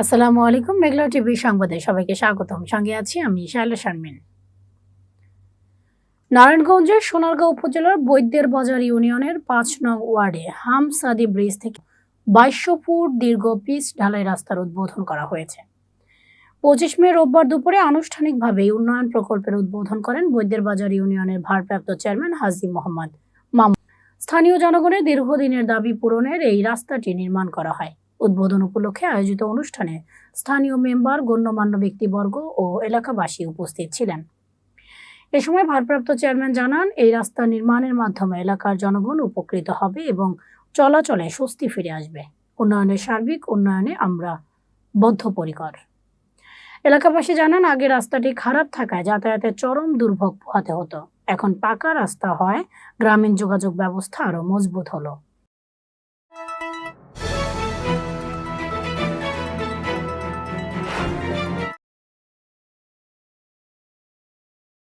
আসসালামু আলাইকুম, মেঘলা টিভি সংবাদে সবাইকে স্বাগতম। সঙ্গে আছি আমি শায়লা শারমিন। নারায়ণগঞ্জের সোনারগাঁও উপজেলার বৈদ্যের বাজার ইউনিয়নের পাঁচ নং ওয়ার্ডে হামসাদি ব্রিজ থেকে বাইশশো ফুট দীর্ঘ পিচ ঢালাই রাস্তার উদ্বোধন করা হয়েছে। পঁচিশ মে রোববার দুপুরে আনুষ্ঠানিকভাবে উন্নয়ন প্রকল্পের উদ্বোধন করেন বৈদ্যের বাজার ইউনিয়নের ভারপ্রাপ্ত চেয়ারম্যান হাজি মোহাম্মদ মামুন। স্থানীয় জনগণের দীর্ঘদিনের দাবি পূরণের এই রাস্তাটি নির্মাণ করা হয়। উদ্বোধন উপলক্ষে আয়োজিত অনুষ্ঠানে স্থানীয় মেম্বার, গণ্যমান্য ব্যক্তিবর্গ ও এলাকাবাসী উপস্থিত ছিলেন। এ সময় ভারপ্রাপ্ত চেয়ারম্যান জানান, এই রাস্তা নির্মাণের মাধ্যমে এলাকার জনগণ উপকৃত হবে এবং চলাচলে স্বস্তি ফিরে আসবে। উন্নয়নের সার্বিক উন্নয়নে আমরা বদ্ধপরিকর। এলাকাবাসী জানান, আগে রাস্তাটি খারাপ থাকায় যাতায়াতের চরম দুর্ভোগ পোহাতে হতো। এখন পাকা রাস্তা হয় গ্রামীণ যোগাযোগ ব্যবস্থা আরও মজবুত হলো।